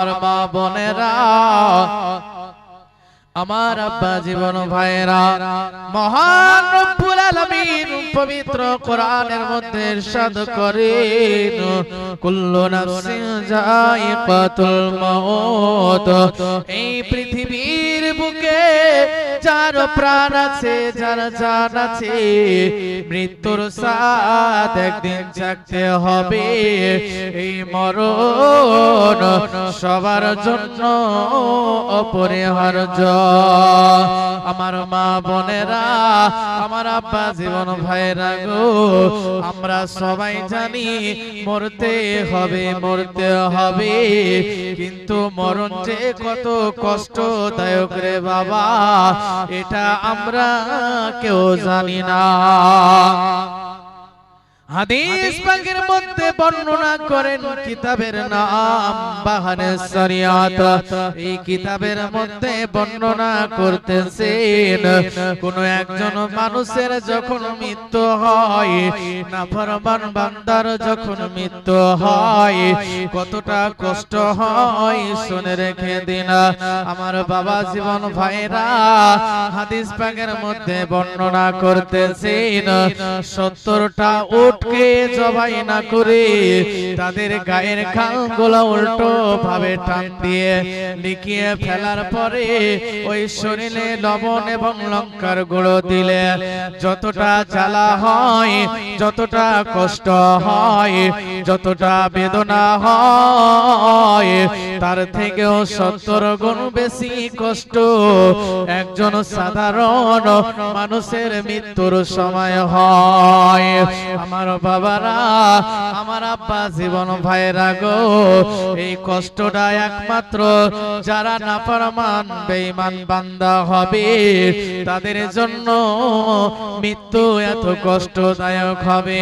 আমার মা বোনেরা, আমার আব্বা জীবন ভাইরা মহান রব্বুল আলামিন পবিত্র কোরআনের মধ্যে ইরশাদ করেন। কুল্লু নাফসিন যায়িকাতুল মাউত, এই পৃথিবীর বুকে যার প্রাণ আছে যার জান আছে। মৃত্যুর সাথ একদিন থাকতে হবে। এই মরণ সবার জন্য অপরিহার্য। আমার মা বোনেরা আমার আব্বা জীবন ভাইরা গো আমরা সবাই জানি মরতে হবে মরতে হবে। কিন্তু মরণ যে কত কষ্টদায়ক রে বাবা এটা আমরা কেউ জানি না। হাদিস পাকের মধ্যে বর্ণনা করেন কিতাবের নাম বাহানে শরিয়াত। এই কিতাবের মধ্যে বর্ণনা করতেছেন কোন একজন মানুষের যখন মৃত্যু হয় নাফরমান বান্দার যখন মৃত্যু হয় কতটা কষ্ট হয় শুনে রেখে দিন। আমার বাবা জীবন ভাইরা হাদিস পাকের মধ্যে বর্ণনা করতেছেন সত্তরটা উটকে জবাই না করে তাদের গায়ের খালগুলো উল্টো ভাবে টান দিয়ে লিখিয়ে ফেলার পরে ওই শরীরে লবণ এবং লঙ্কার গুঁড়ো দিলে যতটা জ্বালা হয়, যতটা কষ্ট হয়, যতটা বেদনা হয়, তার থেকেও সত্তর গুণ বেশি কষ্ট। একজন সাধারণ মানুষের মৃত্যুর সময় হয়। আমার বাবারা, আমার আব্বা জীবন ভাইরা গো, এই কষ্টটা একমাত্র যারা নাফরমান, বেঈমান বান্দা হবে, তাদের জন্য মৃত্যু এত কষ্টদায়ক হবে।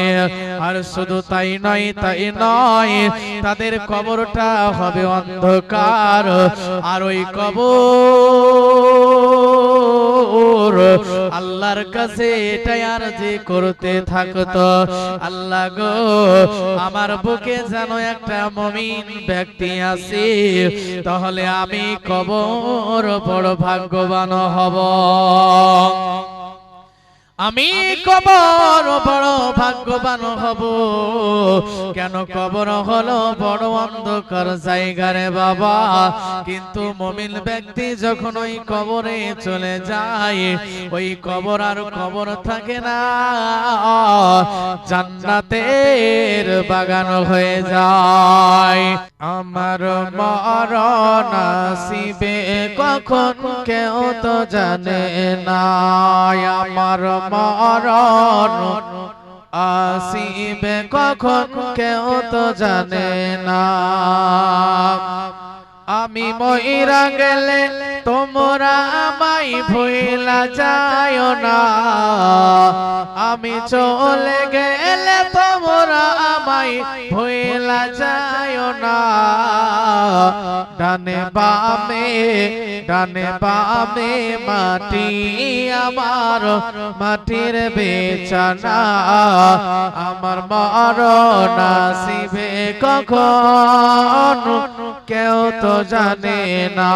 আর শুধু তাই নয় তাই নয়, তাদের কবরটা হবে অন্ধকার। আর ওই কবর আল্লাহর কাছে এটাই আর যে করতে থাকতো। আল্লাহ গো আমার বুকে যেন একটা মমিন ব্যক্তি আছে তাহলে আমি কবর বড় ভাগ্যবান হব। আমি কবর বড় ভাগ্যবান হব। কেন কবর হলো বড় অন্ধকার জায়গারে বাবা। কিন্তু মমিন ব্যক্তি যখন ওই কবরে চলে যায় ওই কবর আর কবর থাকে না। জান্নাতের বাগান হয়ে যায়। আমার মরণ আসিবে কখন কেউ তো জানে না। আমার মরণ আসিবে কখন কেউ তো জানে না। আমি মইরা গেলে তোমরা আমায় ভুইলা যায় না। আমি চলে গেলে তোমরা আমায় ভুইলা যায় না। ডানে বামে ডানে বামে মাটি আমার মাটির বেচানা। আমার মরণ আসিবে কখন কেউ তো জানে না।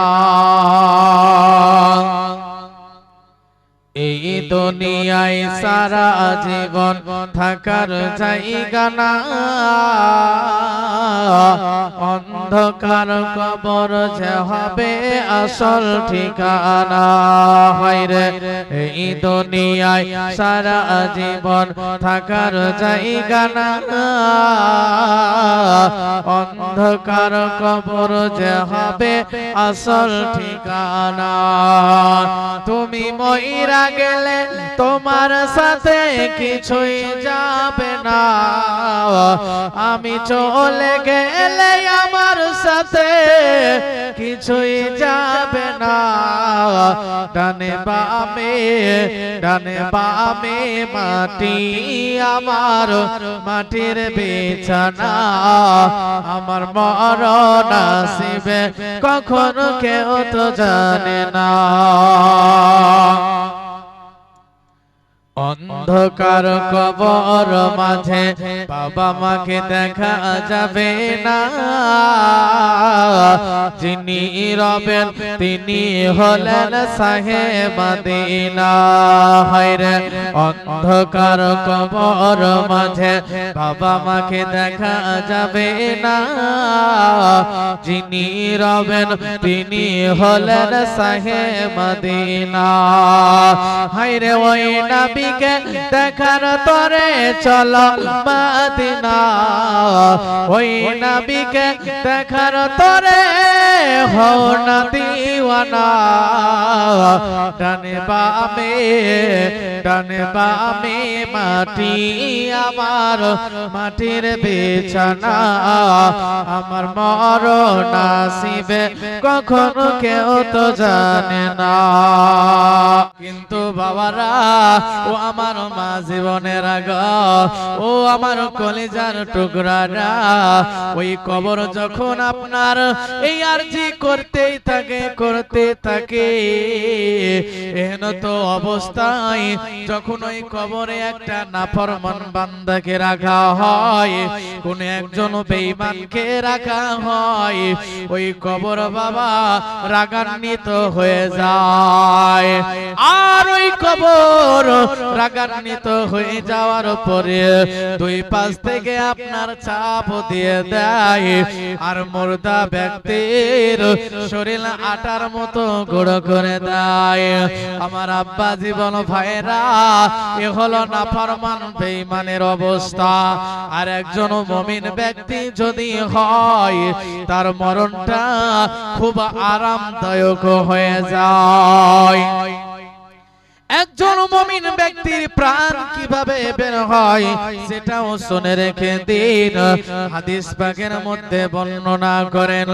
এই দুনিয়ায় সারা জীবন থাকার জায়গা না অন্ধকার কবর যে হবে আসল ঠিকানা। হয় রে এই দুনিয়ায় সারা জীবন থাকার জায়গা না অন্ধকার কবর যে হবে আসল ঠিকানা। তুমি মইরা গেলে তোমার সাথে কিছুই যাবে না। আমি চলে গেলে আমার সাথে কিছুই যাবে না। ডানে বামে ডানে বামে মাটি আমার, মাটির বিছানা আমার মরণ আসিবে। কখনো কেউ তো জানে না। অন্ধকার কবর মাঝে বাবা মাকে দেখা যাবে না। যিনি রবেন, তিনি হলেন সাহেব মদিনা। হায়রে অন্ধকার কবর মাঝে বাবা মাকে দেখা যাবে না। যিনি রবেন, তিনি হলেন সাহেব মদিনা। হায়রে ওই নবীকে দেখার তরে চলো মদিনা। ওই নবীকে দেখার তরে হও না দিওয়ানা। ডানে বামে ডানে বামে মাটি আমার মাটির বিছানা। আমার মর নাসিবে কখনো কেউ তো জানে না। কিন্তু বাবারা আমার মা জীবনের আগ, ও আমার কলিজার টুকরারা ওই কবর যখন আপনার এই আরজি করতেই থাকে, করতে থাকে, এহেন তো অবস্থায় যখন ওই কবরে একটা নাফরমান বান্দাকে রাখা হয়, কোন একজন বেঈমানকে রাখা হয়, ওই কবর বাবা রাগান্বিত হয়ে যায়। আর ওই কবর রাগান্বিত হয়ে যাওয়ার পরে দুই পাশ থেকে আপনার চাপ দিয়ে দেয়। আর মুর্দা ব্যক্তির শরীর আটার মতো গুঁড়ো করে দেয়। আমার আব্বা জীবন ভাইরা, এ হলো না ফরমান বেঈমানের অবস্থা। আর একজন মমিন ব্যক্তি যদি হয়, তার মরণটা খুব আরামদায়ক হয়ে যায়। একজন মমিন ব্যক্তির প্রাণ কীভাবে বের হয় সেটাও শুনে রেখে দিন। হাদিস পাকের মধ্যে বর্ণনা করেন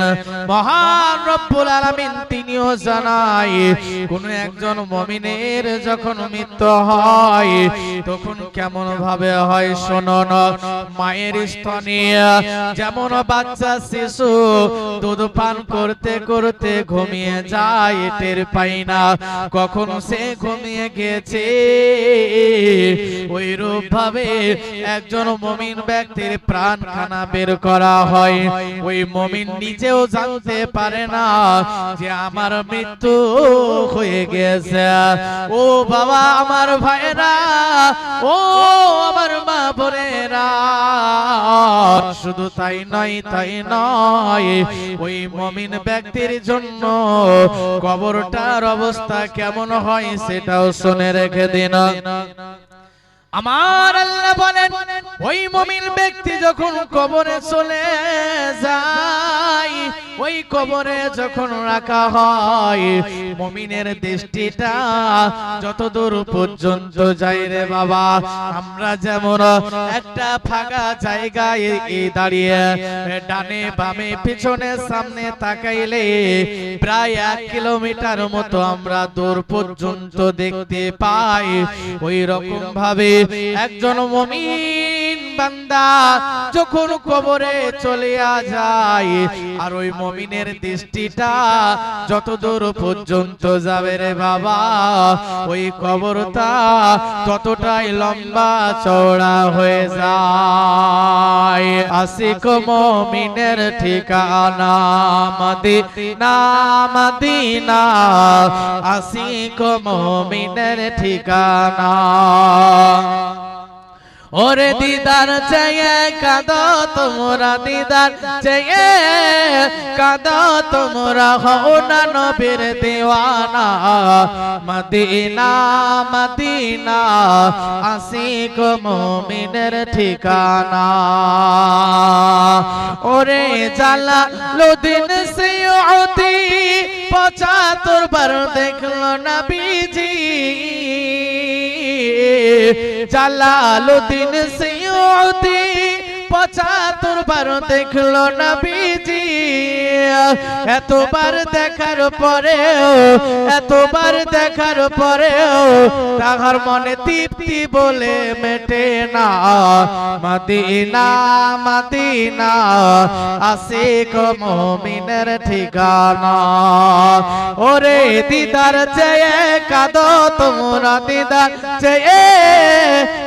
মহান রব্বুল আলামিন তিনিও জানাই কোন একজন মমিনের যখন মৃত্যু হয় তখন কেমন ভাবে হয় শুনুন মায়ের স্তনে যেমন বাচ্চা শিশু দুধ পান করতে করতে ঘুমিয়ে যায় টের পাই না। কখন সে ঘুমিয়ে গেছে। ওই রূপ ভাবে একজন মমিন ব্যক্তির প্রাণ খানা বের করা হয়। ওই মমিন নিজেও জানতে পারে না যে আমার মৃত্যু হয়ে গেছে। ও বাবা, আমার ভাইরা ও আমার মা শুধু তাই নয় তাই নয়, ওই মমিন ব্যক্তির জন্য কবরটার অবস্থা কেমন হয় সেটাও শুনে রেখে দিন। আমার আল্লাহ বলেন ওই মমিন ব্যক্তি যখন কবরে চলে যায় ওই কবরে যখন রাখা হয় মমিনের দৃষ্টিটা যত দূর পর্যন্ত যাই রে বাবা আমরা যেমন একটা ফাঁকা জায়গায় দাঁড়িয়ে ডানে বামে পিছনে সামনে তাকাইলে প্রায় এক কিলোমিটার মতো আমরা দূর পর্যন্ত দেখতে পাই ওই রকম ভাবে একজন মমিন। বান্দা যখন কবরে চলে যায়, আর ওই মমিনের দৃষ্টিটা যত দূর পর্যন্ত যাবে রে বাবা, ওই কবরটা ততটাই লম্বা চওড়া হয়ে যায়। আশিক মমিনের ঠিকানা মদিনা মদিনা। আশিক মমিনের ঠিকানা। ওরে দিদার চেয়ে কাদ তোমরা দিদার চেয়ে কাদ তোমরা হও না নবীর দেওয়ানা। মদিনা মদিনা আশিক মুমিনের ঠিকানা। ওরে জালা লুদিন সিয়তি পঁচাত্তর বার দেখল নবীজি। জালালুদ্দিন সিউতি পঁচাত্তর বার দেখল না বিজি এতবার দেখার পরেও, এতবার দেখার পরেও তাহার মনে তৃপ্তি বলে মেটে না। মদিনা মদিনা আসে মমিনের ঠিকানা। ওরে দিদার চেয়ে কাদো তোমরা, দিদার চেয়ে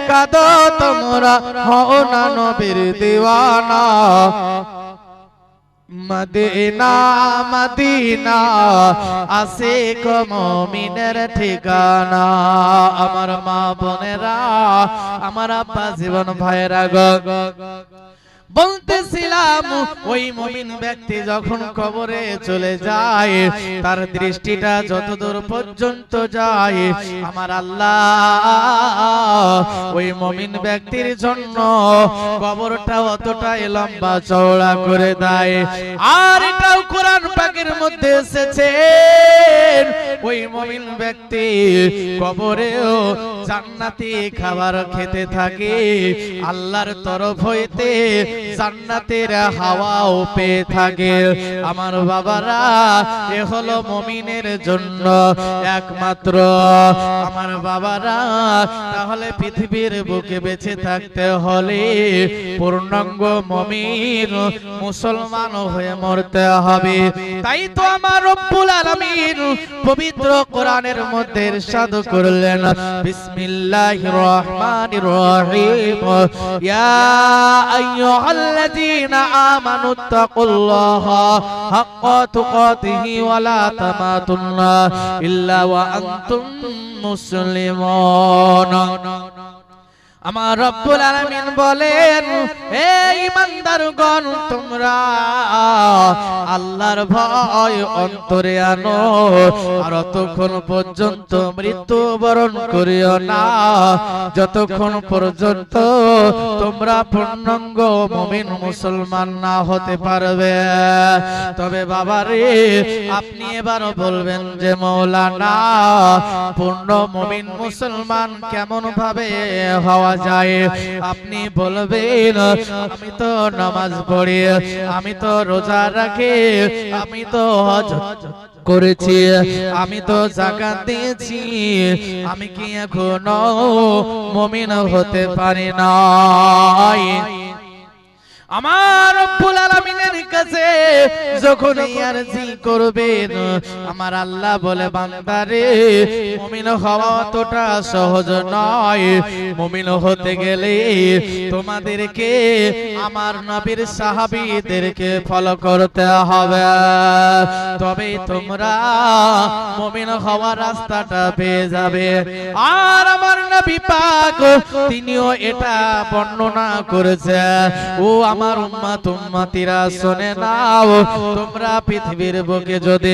কাদো তোমরা, হও না নবীর দিওয়ানা। মদিনা মদিনা আসে কমিনের ঠিকানা। আমার মা বোনেরা আমার আব্বা জীবন ভাইরা গগ বলতেছিলাম ওই মমিন ব্যক্তি যখন কবরে চলে যায় তার দৃষ্টিটা যতদূর পর্যন্ত যায় আমার আল্লাহ ওই মমিন ব্যক্তির জন্য কবরটা অতটাই লম্বা চওড়া করে দেয়। আর এটাও কোরআন পাকের মধ্যে এসেছে। ওই মমিন ব্যক্তি কবরেও জান্নাতি খাবার খেতে থাকে। আল্লাহর তরফ হইতে জান্নাতের হাওয়াও পেয়ে থাকে। আমার বাবারা, এ হলো মমিনের জন্য একমাত্র। আমার বাবারা, তাহলে পৃথিবীর বুকে বেঁচে থাকতে হলে পূর্ণাঙ্গ মমিন মুসলমান হয়ে মরতে হবে। তাই তো আমার রব্বুল আলামিন পবিত্র কোরআনের মধ্যে ইরশাদ করলেন, বিসমিল্লাহির রহমানির রহিম। ইয়া আইয়ুহাল্লাযীনা আমানুত্তাকুল্লাহা হাক্কা তুকাতিহি ওয়া লা তামাতুন্না ইল্লা ওয়া আনতুম মুসলিমুন। আমার রব্বুল আলামিন বলেন, হে ইমানদারগণ তোমরা আল্লাহর ভয় অন্তরে আনো, আর ততক্ষণ পর্যন্ত মৃত্যু বরণ করিও না। যতক্ষণ পর্যন্ত তোমরা পূর্ণাঙ্গ মুমিন মুসলমান না হতে পারবে। তবে বাবা রে আপনি এবার বলবেন যে, মৌলানা, পূর্ণ মুমিন মুসলমান কেমন ভাবে হওয়া যায়। আপনি বলবেন, আমি তো নামাজ পড়ি, আমি তো রোজা রাখি, আমি তো হজ করেছি, আমি তো জাকাত দিয়েছি, আমি কি এখনও মমিন হতে পারি না আমার রব্বুল আলামিনের কাছে যখন ইয়ারজি করবেন, আমার আল্লাহ বলে, বান্দারে, মুমিন হওয়া অতটা সহজ নয়। মুমিন হতে গেলে তোমাদেরকে, আমার নবীর সাহাবীদেরকে ফলো করতে হবে। তবে তোমরা মুমিন হওয়ার রাস্তাটা পেয়ে যাবে। আর আমার নবী পাক তিনিও এটা বর্ণনা করেছে। ও আমার উম্মাত, উম্মাতিরা শুনে নাও, তোমরা পৃথিবীর বুকে যদি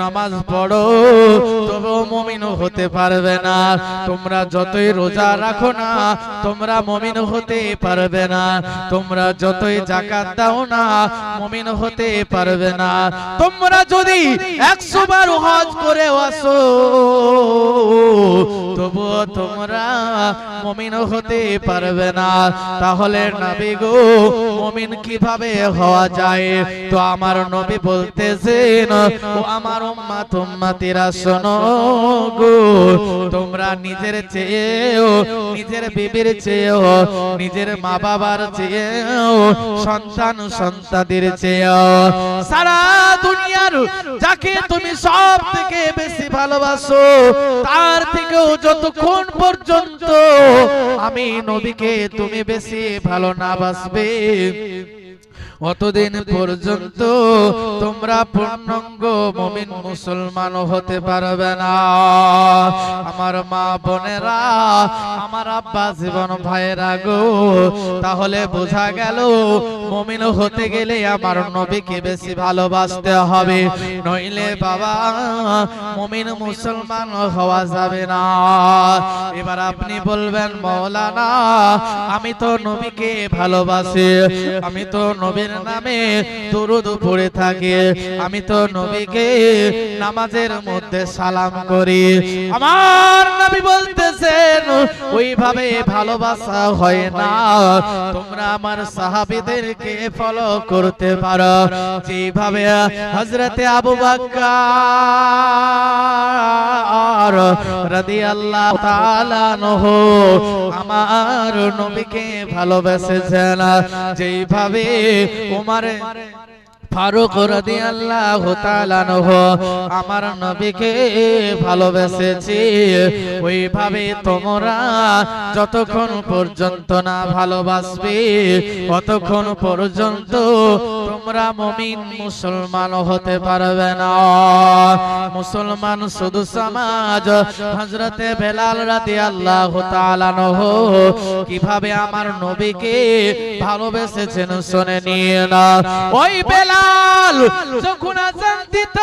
নামাজ পড়ো তবেও মুমিন হতে পারবে না। তোমরা যতই রোজা রাখো না, তোমরা মুমিন হতে পারবে না। তোমরা যতই জাকাত দাও না, মুমিন হতে পারবে না। তোমরা যদি একশো বার হজ করে আসো তবুও তোমরা মুমিন হতে পারবে না। তাহলে নবী গো মুমিন কীভাবে হওয়া যায়? তো আমার নবী বলতেছেন, ও আমার উম্মাত, উম্মাতিরা, শোনো গো, তোমরা নিজের চেয়েও, নিজের বিবির চেয়েও, নিজের মা বাবার চেয়েও, সন্তান সন্তাদের চেয়েও, সারা দুনিয়ার, যাকে তুমি সব থেকে বেশি ভালোবাসো, তার থেকেও যতক্ষণ পর্যন্ত আমি নবীকে তুমি বেশি ভালো না বাসবে। অতদিন পর্যন্ত তোমরা পূর্ণাঙ্গ মুমিন মুসলমান হতে পারবে না। আমার মা বোনেরা আমার আব্বা জীবন ভাইয়েরা গো তাহলে বোঝা গেল মুমিন হতে গেলে আমার নবীকে বেশি ভালোবাসতে হবে। নইলে বাবা মুমিন মুসলমান হওয়া যাবে না। এবার আপনি বলবেন মৌলানা আমি তো নবীকে ভালোবাসি। আমি তো নবীর নামে দরুদ পড়ে থাকে। আমি তো নবীকে নামাজের মধ্যে সালাম করি। আমার নবী বলতেছেন, ওইভাবে ভালোবাসা হয় না। তোমরা আমার সাহাবীদেরকে ফলো করতে পারো। যেভাবে হযরতে আবু বকর রাদিয়াল্লাহু তাআলা আনহু আমার নবীকে ভালোবেসেছেন। যেইভাবে કુમારે ফারুক রাদিয়াল্লাহু তাআলা আনহু আমার নবীকে ভালোবেসেছি। ওইভাবে তোমরা যতক্ষণ পর্যন্ত না ভালোবাসবে ততক্ষণ পর্যন্ত তোমরা মুমিন মুসলমান হতে পারবে না। মুসলমান শুধু সমাজ। হযরতে বেলাল রাদিয়াল্লাহু তাআলা আনহু কীভাবে আমার নবীকে ভালোবেসেছেন শুনে নিয়ে না। ওই বেলাল যখন আজান দিত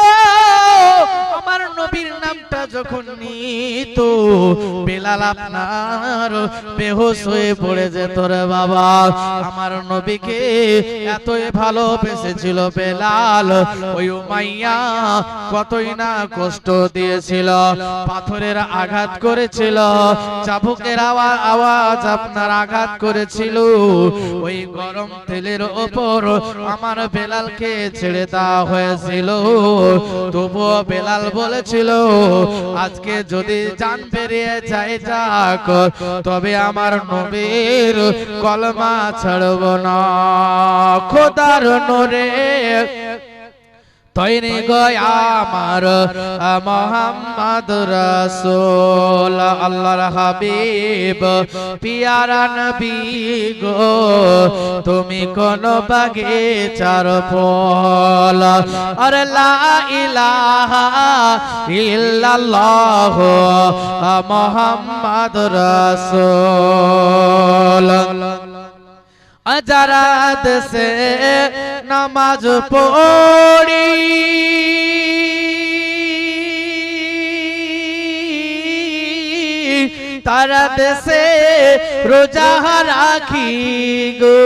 যখন নিত, বেলাল আপনার বেহুশ হয়ে পড়ে যেত রে বাবা। আমার নবীকে এতই ভালোবেসেছিল বেলাল, ওই উমাইয়া কতই না কষ্ট দিয়েছিল। পাথরের আঘাত করেছিল, চাবুকের আওয়া- আওয়াজ আপনার আঘাত করেছিল। ওই গরম তেলের ওপর আমার বেলালকে ছেড়ে দেওয়া হয়েছিল। তবুও বেলাল বলেছিল আজকে যদি জান পেরিয়ে যায় যাক তবে আমার নবীর কলমা ছাড়ব না। খোদার নোরে তৈরি গয় আমার, মোহাম্মদ রসুল, আল্লাহর হাবিব, পিয়ারা নবী গো, তুমি কোন বাগিচার ফল? আরে ইলাহা ইল্লাল্লাহ মোহাম্মদ রসুল। যারা দেশে নামাজ পড়ি। তারা দেশে রোজা রাখি গো।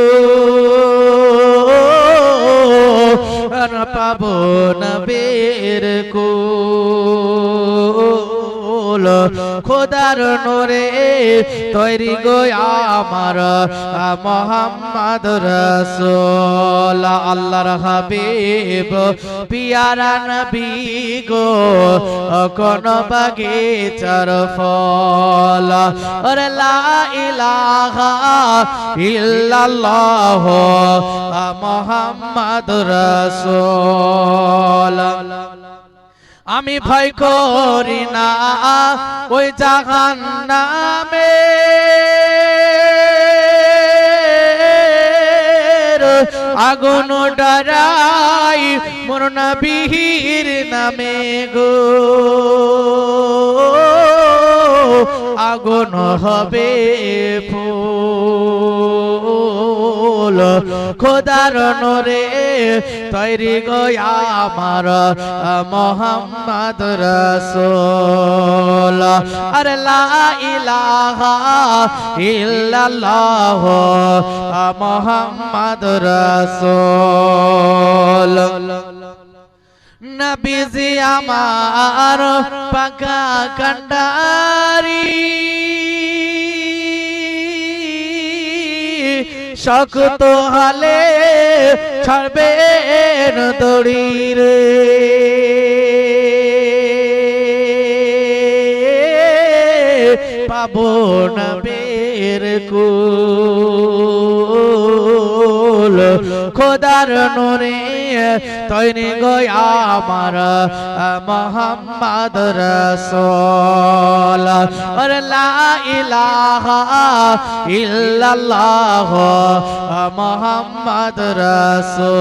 আর পাবো নবের কোল খোদার নোরে তৈরি গো আমার, মোহাম্মদ রসুল। আল্লাহর হাবিব, পিয়ারা নবী গো, কোন বাগিচার ফল। ওরে লা ইলাহা ইল্লাল্লাহ, মোহাম্মদ রসুল। আমি ভয় করি না ওই জাহান নামে আগুন ডরাই মোর নবীর নামে গো। আগুন হবে ফুল। খোদার নোরে তৈরি গয়া আমার মোহাম্মদ রসুল। আরে লা ইলাহা ইল্লাল্লাহ মোহাম্মদ রসুল। নবীজি আমার পাকা কান্ডারি। শক্ত হালে ছাড়বেন দড়ি রে পাবো না বের কুল। খোদার নোরে তৈরি গয় আমার মোহাম্মদ রসোল। ইল্লাল্লাহ মোহাম্মদ রসুল।